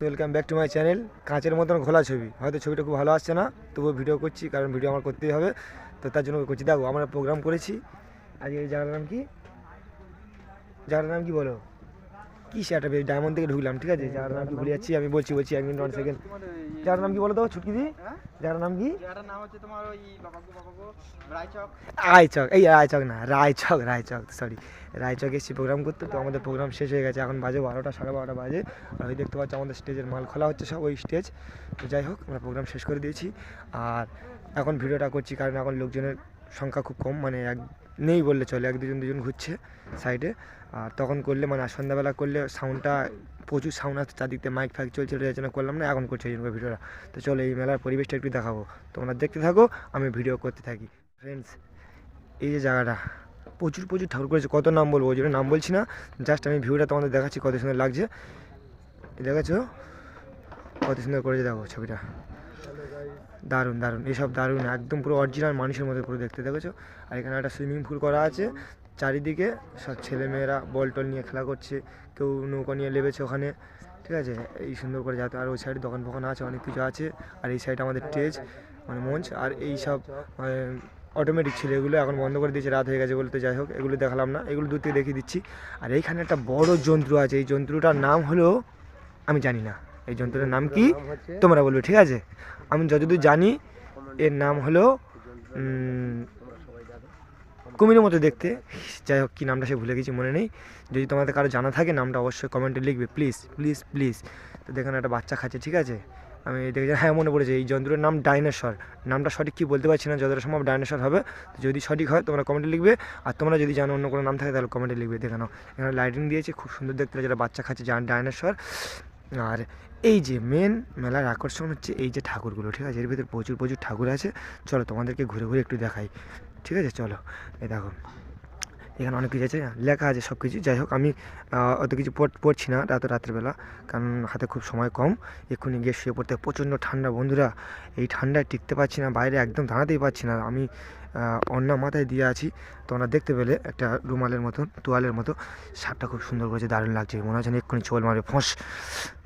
Welcome back to my channel কাঁচের মতন ঘোলা ছবি। হয়তো ছবিটা খুব ভালো আসছে না, তবুও ভিডিও করছি, কারণ ভিডিও আমার করতেই হবে। তো তার জন্য করছি। দেখো, আমরা প্রোগ্রাম করেছি। আজকে এই জায়গাটার নাম কি? জায়গাটার নাম কি বলো? কি সেটা বেশ ডায়মন্ড থেকে ঢুকলাম ঠিক আছে? জায়গাটার নাম কি ভুলে যাচ্ছি আমি বলছি বলছি এক মিনিট ওয়ান সেকেন্ড জায়গাটার নাম কি বলো তো ছুটকি দি? হ্যাঁ? জায়গাটার নাম কি? রায়চক। এই রায়চক না রায়চক রায়চক সরি রায়চক এসেছি প্রোগ্রাম করতে তো আমাদের প্রোগ্রাম শেষ হয়ে গেছে এখন বাজে বারোটা সাড়ে বারোটা বাজে। আর ওই দেখতে পাচ্ছি আমাদের স্টেজের মাল খোলা হচ্ছে সব ওই স্টেজ তো যাই হোক আমরা প্রোগ্রাম শেষ করে দিয়েছি। আর এখন ভিডিওটা করছি কারণ এখন লোকজনের সংখ্যা খুব কম মানে এক নেই বললে চলে, এক দুজন দুজন ঘুরছে সাইডে আর তখন করলে মানে সন্ধ্যাবেলা করলে সাউন্ডটা প্রচুর সাউন্ড আসছে চারদিকতে মাইক ফাইক চলছে জন্য করলাম না, এখন করছে এই জন্য ভিডিওটা। তো চলো এই মেলার পরিবেশটা একটু দেখাবো। তোমরা দেখতে থাকো, আমি ভিডিও করতে থাকি। ফ্রেন্ডস এই যে জায়গাটা, প্রচুর প্রচুর ঠাকুর করেছে, কত নাম বলব, ওই জন্য নাম বলছি না জাস্ট আমি ভিউটা তোমাদের দেখাচ্ছি কত সুন্দর লাগছে। দেখেছ কত সুন্দর করেছে, দেখো ছবিটা। দারুণ দারুণ। এসব দারুণ একদম পুরো অরিজিনাল মানুষের মতো পুরো দেখতে দেখেছ? আর এখানে একটা সুইমিং পুল করা আছে। চারিদিকে সব ছেলেমেয়েরা বল টল নিয়ে খেলা করছে। কেউ নৌকা নিয়ে লেবেছে ওখানে ঠিক আছে? এই সুন্দর করে যাতে আর ওই সাইডে দোকান ফোকান আছে অনেক কিছু আছে। আর এই সাইডে আমাদের স্টেজ মানে মঞ্চ। আর এই সব অটোমেটিক ছিল। এগুলো এখন বন্ধ করে দিয়েছে রাত হয়ে গেছে বলতে যাই হোক। এগুলো দেখালাম না এগুলো দূর থেকে দেখিয়ে দিচ্ছি। আর এইখানে একটা বড় যন্ত্র আছে। এই যন্ত্রটার নাম হলো আমি জানি না। এই যন্ত্রটার নাম কি? তোমরা বলবে ঠিক আছে? আমি যতদূর জানি, এর নাম হলো কুমিরের মতো দেখতে। যাই হোক, কী নামটা সে ভুলে গেছি, মনে নেই। যদি তোমাদের কারও জানা থাকে, নামটা অবশ্যই কমেন্টে লিখবে প্লিজ প্লিজ প্লিজ তো দেখেন, একটা বাচ্চা খাচ্ছে, ঠিক আছে? আমি দেখেছি হ্যাঁ মনে পড়েছে, এই যন্ত্রের নাম ডাইনোসর। নামটা সঠিক কি বলতে পারছি না, যতটা সম্ভব ডাইনোসর হবে। যদি সঠিক হয়, তোমরা কমেন্টে লিখবে। আর তোমরা যদি জানো অন্য কোনো নাম থাকে, তাহলে কমেন্টে লিখবে, দেখে নাও। এখানে লাইটিং দিয়েছে, খুব সুন্দর দেখতে একটা বাচ্চা খাচ্ছে ডাইনোসর। আর এই যে মেন মেলার আকর্ষণ হচ্ছে এই যে ঠাকুরগুলো, ঠিক আছে? এর ভিতরে প্রচুর প্রচুর ঠাকুর আছে। চলো তোমাদেরকে ঘুরে ঘুরে একটু দেখাই। ঠিক আছে? চলো। এই দেখো। এখানে অনেক কিছু আছে, লেখা আছে সব কিছু যাই হোক, আমি অত কিছু পড়- পড়ছি না রাত রাত্রেবেলা কারণ হাতে খুব সময় কম। এক্ষুনি গিয়ে শুয়ে পড়তে প্রচণ্ড ঠান্ডা। বন্ধুরা, এই ঠান্ডায় টিকতে পারছি না, বাইরে একদম দাঁড়াতেই পারছি না। আমি অন্য মাথায় দিয়ে আছি। তোমরা দেখতে পেলে একটা রুমালের মতন তোয়ালের মতো। শার্টটা খুব সুন্দর করেছে, দারুণ লাগছে। মনে হচ্ছে এক্ষুনি চোল মারবে। ফোঁস!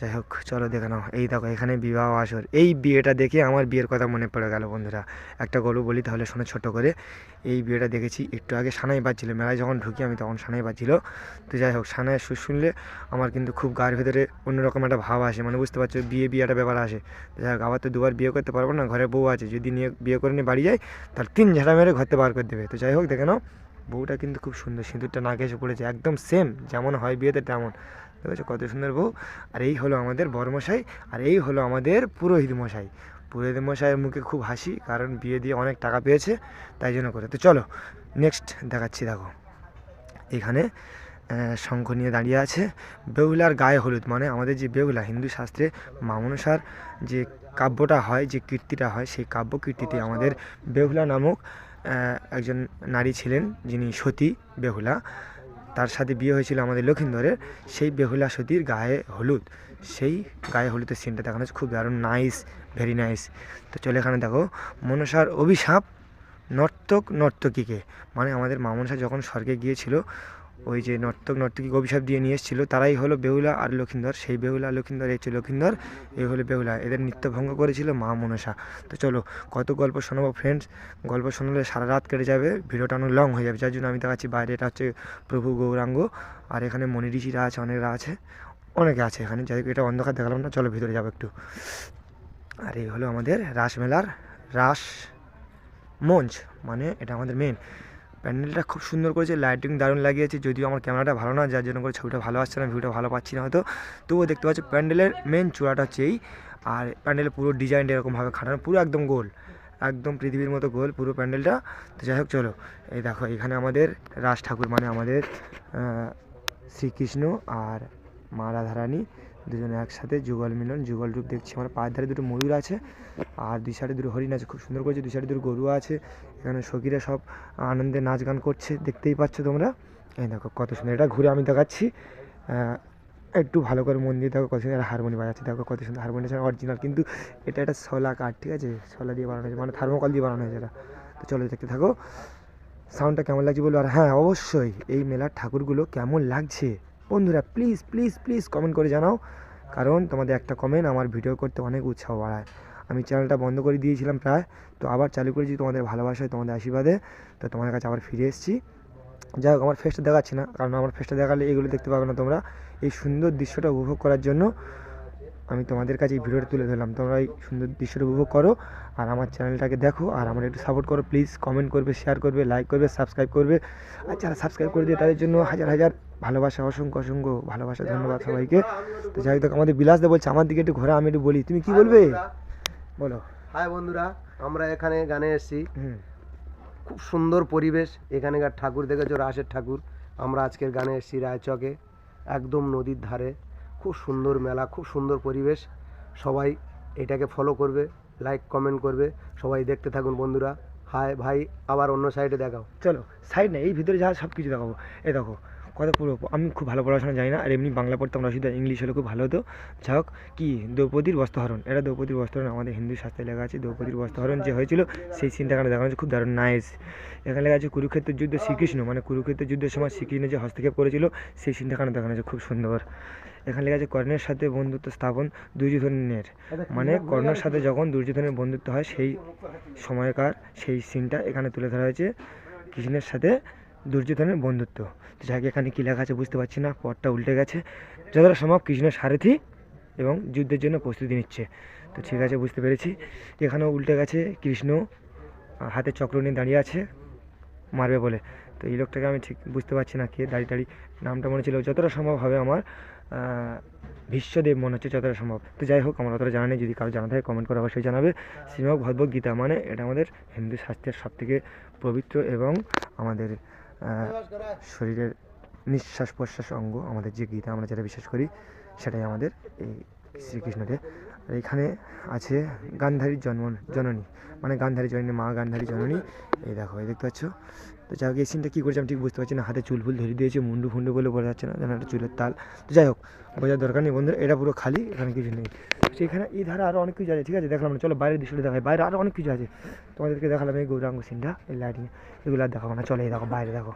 যাই হোক, চলো দেখে নাও। এই দেখো, এখানে বিবাহ আসর। এই বিয়েটা দেখে আমার বিয়ের কথা মনে পড়ে গেল, বন্ধুরা। একটা গল্প বলি, তাহলে শোনো ছোট করে। এই বিয়েটা দেখেছি, একটু আগে সানাই বাজছিল। মেলায় যখন ঢুকি আমি, তখন সানাই বাজছিল। তো যাই হোক সানায় সুর শুনলে আমার কিন্তু খুব গায়ের ভেতরে অন্যরকম একটা ভাব আসে। মানে বুঝতে পারছ, বিয়ে, বিয়েটা ব্যাপার আসে। যাই হোক, আবার তো দুবার বিয়ে করতে পারব না, ঘরে বউ আছে। যদি নিয়ে বিয়ে করে নিয়ে বাড়ি যাই, তাহলে তিন ঝাড়া মেরে ঘরতে বার করে দেবে। তো যাই হোক, দেখে নাও, বউটা কিন্তু খুব সুন্দর, সিঁদুরটা নাকে এসে পড়েছে, একদম সেম যেমন হয় বিয়েতে তেমন। দেখেছ কত সুন্দর বউ। আর এই হলো আমাদের বড়মশাই আর এই হলো আমাদের পুরোহিত মশাই পুরোহিত মশাইয়ের মুখে খুব হাসি, কারণ বিয়ে দিয়ে অনেক টাকা পেয়েছে, তাই জন্য করে। তো চলো নেক্সট দেখাচ্ছি, দেখো। এখানে শঙ্খ নিয়ে দাঁড়িয়ে আছে। বেহুলার গায়ে হলুদ মানে আমাদের যে বেহুলা, হিন্দু শাস্ত্রে মামনসার যে কাব্যটা হয়, যে কীর্তিটা হয়, সেই কাব্য কীর্তিতে আমাদের বেহুলা নামক একজন নারী ছিলেন যিনি সতী বেহুলা। তার সাথে বিয়ে হয়েছিল আমাদের লক্ষিন্দরের। সেই বেহুলা সতীর গায়ে হলুদ। সেই গায়ে হলুদের সিনটা দেখানো খুব দারুণ নাইস ভেরি নাইস তো চলে এখানে দেখো, মনসার অভিশাপ নর্তক নর্তকীকে। মানে আমাদের মামনসা যখন স্বর্গে গিয়েছিল ওই যে নর্তক নর্তকী অভিশাপ দিয়ে নিয়ে এসেছিল, তারাই হলো বেহুলা আর লক্ষিন্দর। সেই বেহুলা, লক্ষিন্দর, এই লক্ষিন্দর, এই হলো বেহুলা। এদের নৃত্যভঙ্গ করেছিল মা মনসা। তো চলো, কত গল্প শোনাবো ফ্রেন্ডস গল্প শোনালে সারা রাত কেটে যাবে, ভিডিওটা অনেক লং হয়ে যাবে, যার জন্য আমি দেখাচ্ছি বাইরে, এটা হচ্ছে প্রভু গৌরাঙ্গ আর এখানে মনি ঋষিরা আছে, অনেকরা আছে, অনেকে আছে এখানে। যাই এটা অন্ধকার দেখালাম না, চলো ভিতরে যাব একটু। আর এই হলো আমাদের রাসমেলার রাস মঞ্চ মানে এটা আমাদের মেন প্যান্ডেলটা খুব সুন্দর করেছে লাইটিং দারুণ লাগিয়েছে, যদিও আমার ক্যামেরাটা ভালো না যার জন্য করে ছবিটা ভালো আসছে না ভিডিওটা ভালো পাচ্ছি না হয়তো। তবুও দেখতে পাচ্ছি প্যান্ডেলের মেন চূড়াটা হচ্ছে এই, আর প্যান্ডেলের পুরো ডিজাইনটা এরকমভাবে খাটানো, পুরো একদম গোল, একদম পৃথিবীর মতো গোল পুরো প্যান্ডেলটা। তো যাই হোক, চলো, এই দেখো, এখানে আমাদের রাজ ঠাকুর মানে আমাদের শ্রীকৃষ্ণ আর মা রাধারানী দুজনে একসাথে যুগল মিলন, যুগল রূপ দেখছি আমার। পায়ের ধারে দুটো ময়ূর আছে আর দুই সাইডে দুটো হরিণ আছে, খুব সুন্দর করেছে। দুই সাইডে দুটো গরু আছে। এখানে সখীরা সব আনন্দে নাচ গান করছে, দেখতেই পাচ্ছ তোমরা। এই দেখো কত সুন্দর, এটা ঘুরে আমি দেখাচ্ছি। একটু ভালো করে মন দিয়ে দেখো কত সুন্দর হারমোনি বাজাচ্ছে। দেখো কত সুন্দর হারমোনি অরিজিনাল কিন্তু এটা একটা শলা কাঠ, ঠিক আছে? শলা দিয়ে বানানো হয়েছে মানে থার্মোকল দিয়ে বানানো হয়েছে এটা। তো চলো দেখতে থাকো। সাউন্ডটা কেমন লাগছে বলো? আর হ্যাঁ অবশ্যই এই মেলার ঠাকুরগুলো কেমন লাগছে? বন্ধুরা প্লিজ প্লিজ প্লিজ কমেন্ট করে জানাও। কারণ তোমাদের একটা কমেন্ট আমার ভিডিও করতে অনেক উৎসাহ বাড়ায়। আমি চ্যানেলটা বন্ধ করে দিয়েছিলাম প্রায়। তো আবার চালু করেছি তোমাদের ভালোবাসায়, তোমাদের আশীর্বাদে। তো তোমাদের কাছে আবার ফিরে এসেছি। যাই হোক, আমার ফেসটা দেখাচ্ছি না, কারণ আমার ফেসটা দেখালে এগুলো দেখতে পাবে না তোমরা। এই সুন্দর দৃশ্যটা উপভোগ করার জন্য আমি তোমাদের কাছে এই ভিডিওটা তুলে ধরলাম। তোমরা এই সুন্দর দৃশ্যটা উপভোগ করো আর আমার চ্যানেলটাকে দেখো। আর আমার একটু সাপোর্ট করো প্লিজ কমেন্ট করবে শেয়ার করবে লাইক করবে সাবস্ক্রাইব করবে। আর যারা সাবস্ক্রাইব করে দিয়ে তাদের জন্য হাজার হাজার ভালোবাসা অসংখ্য অসংখ্য ভালোবাসা ধন্যবাদ সবাইকে। তো যাই হোক আমাদের বিলাস দা বলছে আমার দিকে একটু ঘোরা আমি একটু বলি। তুমি কি বলবে? বলো। হাই বন্ধুরা আমরা এখানে গানে এসেছি। খুব সুন্দর পরিবেশ এখানেকার ঠাকুর দেখেছ রাসের ঠাকুর। আমরা আজকের গানে এসেছি রায়চকে একদম নদীর ধারে। খুব সুন্দর মেলা খুব সুন্দর পরিবেশ। সবাই এটাকে ফলো করবে লাইক কমেন্ট করবে। সবাই দেখতে থাকুন বন্ধুরা। হাই ভাই আবার অন্য সাইডে দেখাও। চলো সাইড না এই ভিতরে যা সব কিছু দেখাবো। এই দেখো কত পুরো আমি খুব ভালো পড়াশোনা জানি না, আর এমনি বাংলা পড়তাম অসুবিধা, ইংলিশ হলে খুব ভালো হতো। যাই হোক, কি দ্রৌপদীর বস্ত্রহরণ? এটা দ্রৌপদীর বস্ত্রহরণ, আমাদের হিন্দু শাস্ত্রে লেখা আছে, দ্রৌপদীর বস্ত্রহরণ যে হয়েছিল, সেই সিনটা এখানে দেখানো হচ্ছে খুব দারুণ নাইস এখানে লেখা আছে কুরুক্ষেত্রের যুদ্ধে শ্রীকৃষ্ণ মানে কুরুক্ষেত্রের যুদ্ধের সময় শ্রীকৃষ্ণ যে হস্তক্ষেপ করেছিল, সেই সিনটা এখানে দেখানো হচ্ছে খুব সুন্দর। এখানে লেখা আছে, কর্ণের সাথে বন্ধুত্ব স্থাপন দুর্যোধনের মানে কর্ণের সাথে যখন দুর্যোধনের বন্ধুত্ব হয়, সেই সময়কার, সেই সিনটা এখানে তুলে ধরা হয়েছে, কৃষ্ণের সাথে দুর্যোধনের বন্ধুত্ব। তো যাকে, এখানে কী লেখা আছে বুঝতে পারছি না, পথটা উল্টে গেছে। যতটা সম্ভব কৃষ্ণের সারথি এবং যুদ্ধের জন্য প্রস্তুতি নিচ্ছে। তো ঠিক আছে, বুঝতে পেরেছি। এখানেও উল্টে গেছে কৃষ্ণ হাতে চক্র নিয়ে দাঁড়িয়ে আছে, মারবে বলে। তো এই লোকটাকে আমি ঠিক বুঝতে পারছি না কে দাঁড়িয়ে দাঁড়িয়ে, নামটা মনে ছিল, যতটা সম্ভব হবে আমার ভীষ্মদেব মনে হচ্ছে যতটা সম্ভব। তো যাই হোক, আমার অতটা জানা নেই, যদি কারও জানা থাকে কমেন্ট করে অবশ্যই জানাবে। শ্রীমদ ভগবত গীতা মানে এটা আমাদের হিন্দু শাস্ত্রের সবথেকে পবিত্র এবং আমাদের শরীরের নিঃশ্বাস প্রশ্বাস অঙ্গ আমাদের যে গীতা আমরা যেটা বিশ্বাস করি, সেটাই আমাদের এই শ্রীকৃষ্ণদেব এখানে আছে গান্ধারীর জন্ম জননী। মানে গান্ধারী জননী, মা গান্ধারী জননী। এই দেখো, এই দেখতে পাচ্ছ? তো যাই হোক, এই সিনটা কী করছে আমি ঠিক বুঝতে পারছি না। হাতে চুল ফুল ধরে দিয়েছে, মুন্ডু ফুন্ডু বলে বোঝা যাচ্ছে না, যেন একটা চুলের তাল। তো যাই হোক, বোঝার দরকার নেই বন্ধুরা, এটা পুরো খালি, এখানে কিছু নেই। সেখানে এই ধারা আরও অনেক কিছু আছে, ঠিক আছে? দেখলাম না, চলো বাইরের দৃশ্যটা দেখাই। বাইরে আরও অনেক কিছু আছে। তোমাদেরকে দেখালাম এই গৌরাঙ্গ সিনটা এই লাইটিং এগুলো আর দেখাবো না, চলো এই দেখো, বাইরে দেখো।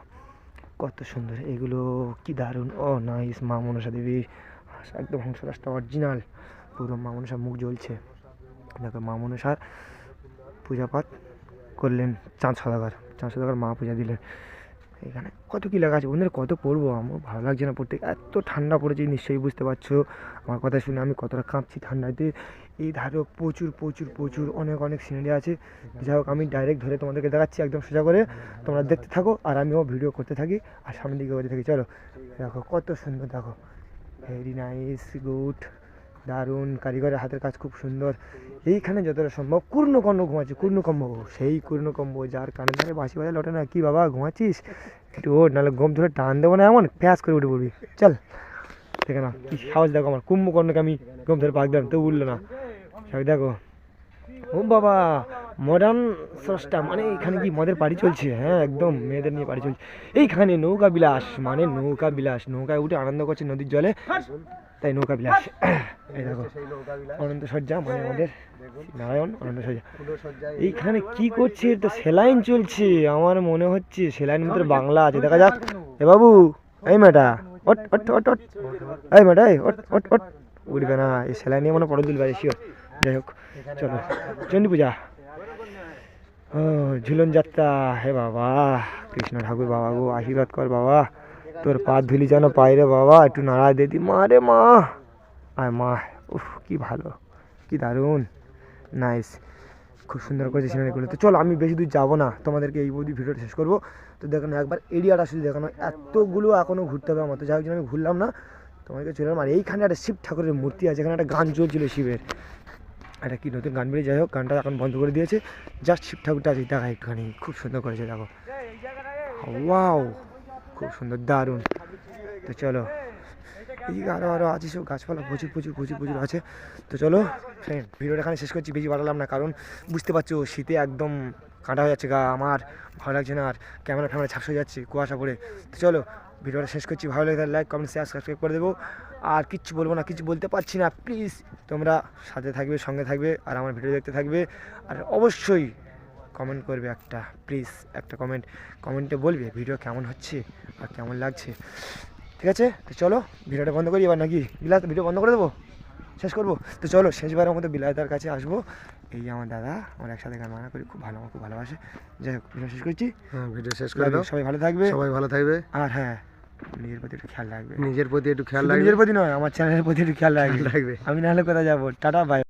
কত সুন্দর, এগুলো কি দারুণ। ও নাইস মা মনসা দেবী একদম হংস রাস্তা অরিজিনাল পুরো মা মনসা মুখ জ্বলছে। দেখো মা মনসার পূজাপাঠ করলেন চাঁদ সদাগর চাঁদ সদাগর মা পূজা দিলেন। এখানে কত কী লেখা আছে? বন্ধুরা, কত পড়ব? আমার ভালো লাগছে না পড়তে। এত ঠান্ডা পড়েছে, নিশ্চয়ই বুঝতে পারছ। আমার কথা শুনে আমি কতটা কাঁপছি ঠান্ডাতে। এই ধারেও প্রচুর প্রচুর প্রচুর অনেক অনেক সিনারি আছে। যাই হোক, আমি ডাইরেক্ট ধরে তোমাদেরকে দেখাচ্ছি একদম সোজা করে। তোমরা দেখতে থাকো আর আমিও ভিডিও করতে থাকি আর সামনের দিকে করতে থাকি। চলো, দেখো কত সুন্দর, দেখো। ভেরি নাইস গুড দারুণ, কারিগরের হাতের কাজ খুব সুন্দর। এইখানে যতটা সম্ভব কূর্ণকর্ণ ঘুমাচ্ছে কূর্ণকম্ব সেই কূর্ণকম্ব যার কানে ধারে বাঁশি বাজালে লটে না, কি বাবা ঘুমাচ্ছিস? একটু ও নাহলে গম ধরে টান দেবো না এমন, প্যাঁচ করে উঠে পড়বি। চল, দেখে না কি সাহস দেখো আমার, কুম্ভকর্ণকে আমি ঘুম ধরে পাক দিলাম, তো উঠল না। সবাই দেখো, ও বাবা মডার্ন স্রষ্টা মানে এখানে কি মদের পার্টি চলছে? হ্যাঁ একদম, মেয়েদের নিয়ে পার্টি চলছে। এইখানে নৌকা বিলাস মানে নৌকা বিলাস, নৌকায় উঠে আনন্দ করছে নদীর জলে। তাই নৌকা বিলাস। এই দেখো অনন্ত সজ্জা মানে আমাদের নারায়ণ অনন্ত সজ্জা এইখানে কি করছে? তো সেলাইন চলছে, আমার মনে হচ্ছে। সেলাইন ভিতরে বাংলা আছে, দেখা যাক। এ বাবু, এই মেয়েটা ওট ওট ওট ওট এই মেয়েটা, এই ওট ওট ওট উঠবে না, এই সেলাই নিয়ে মনে পড়ে দিল বাজে শিওর যাই হোক, চলো চণ্ডী পূজা ঝুলন যাত্রা হে বাবা, কৃষ্ণ ঠাকুর বাবা গো আশীর্বাদ কর বাবা। তোর পা ধুলি যেন পাই রে বাবা, একটু নাড়া দিদি মা রে মা। আয় মা, উফ, কি ভালো, কি দারুণ। নাইস খুব সুন্দর করেছে সিনারিগুলো তো চলো, আমি বেশি দূর যাব না। তোমাদেরকে এই অবধি ভিডিওটা শেষ করব। তো দেখানো একবার এরিয়াটা শুধু দেখানো এতগুলো এখনও ঘুরতে হবে আমার। তো যাই হোক আমি ঘুরলাম না, তোমাদেরকে চলে আর এইখানে একটা শিব ঠাকুরের মূর্তি আছে, এখানে একটা গান চলছিল শিবের। একটা কি নতুন গান বেরিয়ে যাই হোক, গানটা এখন বন্ধ করে দিয়েছে। জাস্ট শিব ঠাকুরটা আছে, দেখা একটুখানি, খুব সুন্দর করেছে, দেখো। ওয়াও খুব সুন্দর, দারুণ। তো চলো এদিকে আরও আরও আছে সব গাছপালা, প্রচুর প্রচুর প্রচুর প্রচুর আছে। তো চলো ফ্রেন্ড ভিডিওটা এখানে শেষ করছি, বেশি বাড়ালাম না, কারণ বুঝতে পারছ, শীতে একদম কাঁটা হয়ে যাচ্ছে গা, আমার ভালো লাগছে না, আর ক্যামেরা ফ্যামেরা ঝাপসা যাচ্ছে কুয়াশা পড়ে। তো চলো ভিডিওটা শেষ করছি। ভালো লাগে লাইক কমেন্ট শেয়ার সাবস্ক্রাইব করে দেবো। আর কিচ্ছু বলব না কিছু বলতে পারছি না প্লিজ তোমরা সাথে থাকবে সঙ্গে থাকবে আর আমার ভিডিও দেখতে থাকবে। আর অবশ্যই কমেন্ট করবে একটা প্লিজ একটা কমেন্ট কমেন্টে বলবে ভিডিও কেমন হচ্ছে আর কেমন লাগছে। ঠিক আছে? তো চলো ভিডিওটা বন্ধ করি। এবার নাকি বিলাস ভিডিও বন্ধ করে দেবো? শেষ করব? তো চলো শেষবারের মতো বিলায়তার কাছে আসব। এই আমার দাদা আমরা একসাথে গান বাজনা করি খুব ভালো আমার খুব ভালোবাসে। যাই হোক ভিডিও শেষ করছি। হ্যাঁ ভিডিও শেষ করে দাও। সবাই ভালো থাকবে। সবাই ভালো থাকবে। আর হ্যাঁ। নিজের প্রতি একটু খেয়াল রাখবে। নিজের প্রতি একটু খেয়াল রাখবে? নিজের প্রতি নয় আমার চ্যানেলের প্রতি একটু খেয়াল রাখবে। রাখবে। আমি নাহলে কোথায় যাব? Tata bye